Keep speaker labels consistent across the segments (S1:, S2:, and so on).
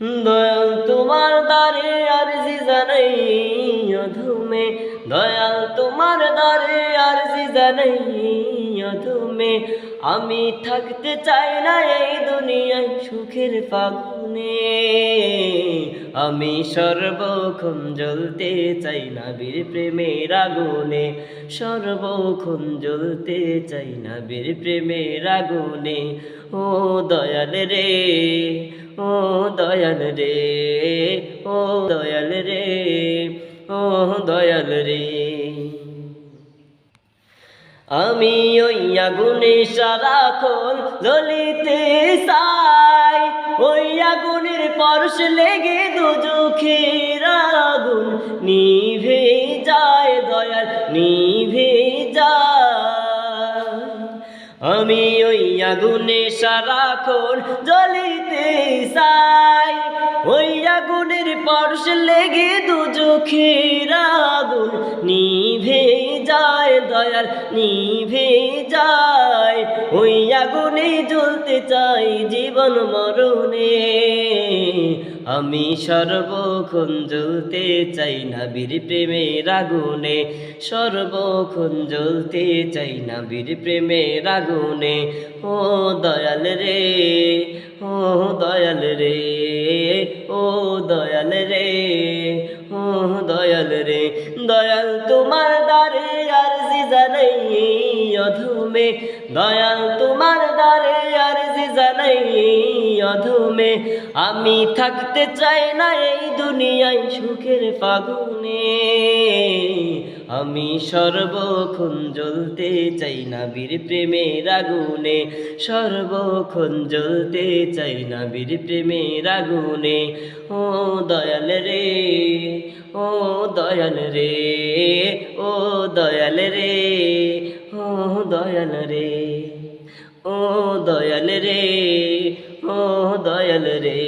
S1: দয়াল তোমার দ্বারে আর জানাই, অধুমে। দয়াল তোমার দ্বারে আর জানাই, অধুমে। আমি থাকতে চাই না এই দুনিয়ায় সুখের ফাগুনে আমি সর্বক্ষণ জ্বলতে চাই না বীর প্রেমের আগুনে। সর্বক্ষণ জ্বলতে চাই না বীর প্রেমের আগুনে। ও দয়াল রে, ও দয়াল রে, ও দয়াল রে, ও দয়াল রে। আমি ওই আগুনে সারাক্ষণ জ্বলিতে চাই। ওই আগুনের পরশ লেগে দুজখের আগুন নিভে যায়, দয়াল নিভে যায়। আমি ওই আগুনে সারাক্ষণ জ্বলিতে চাই। ওই আগুনের পরশ লেগে দুজখের দয়াল নিভে যায়, ওই আগুনে জ্বলতে চাই জীবন মরণে। আমি সর্বক্ষণ জ্বলতে চাই না বীর প্রেমের আগুনে, সর্বক্ষণ জ্বলতে চাই না বীর প্রেমের আগুনে। ও দয়াল রে, ও দয়াল রে, ও দয়াল রে, ও দয়াল রে, দয়াল তোমার অধমে দয়াল তোমার দ্বারে আর জি জানাই অধমে। আমি থাকতে চাই না এই দুনিয়ায় সুখের ফাগুনে। আমি সর্বক্ষণ জ্বলতে চাই না বীর প্রেমের আগুনে। সর্বক্ষণ জ্বলতে চাই না বীর প্রেমের আগুনে। ও দয়াল রে, ও দয়াল রে, ও দয়াল রে। ও দয়াল রে, ও দয়াল রে, ও দয়াল রে,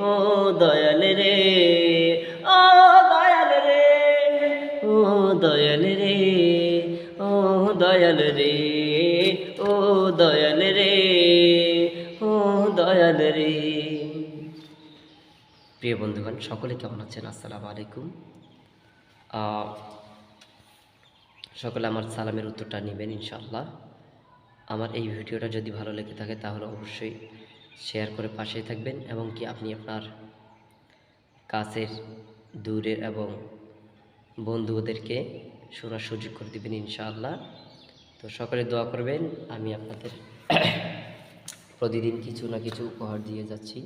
S1: ও দয়াল রে, ও দয়াল রে, ও দয়াল রে, ও দয়াল রে, ও দয়াল রে, ও দয়াল রে। প্রিয় বন্ধুগণ, সকলে কেমন আছেন? আসসালামু আলাইকুম। সকলে আমার সালামের উত্তরটা নেবেন ইনশাআল্লাহ। আমার এই ভিডিওটা যদি ভালো লেগে থাকে তাহলে অবশ্যই শেয়ার করে পাশেই থাকবেন এবং কি আপনি আপনার কাছের, দূরের এবং বন্ধুদেরকে শোনার সুযোগ করে দেবেন ইনশাআল্লাহ। তো সকলে দোয়া করবেন, আমি আপনাদের প্রতিদিন কিছু না কিছু উপহার দিয়ে যাচ্ছি।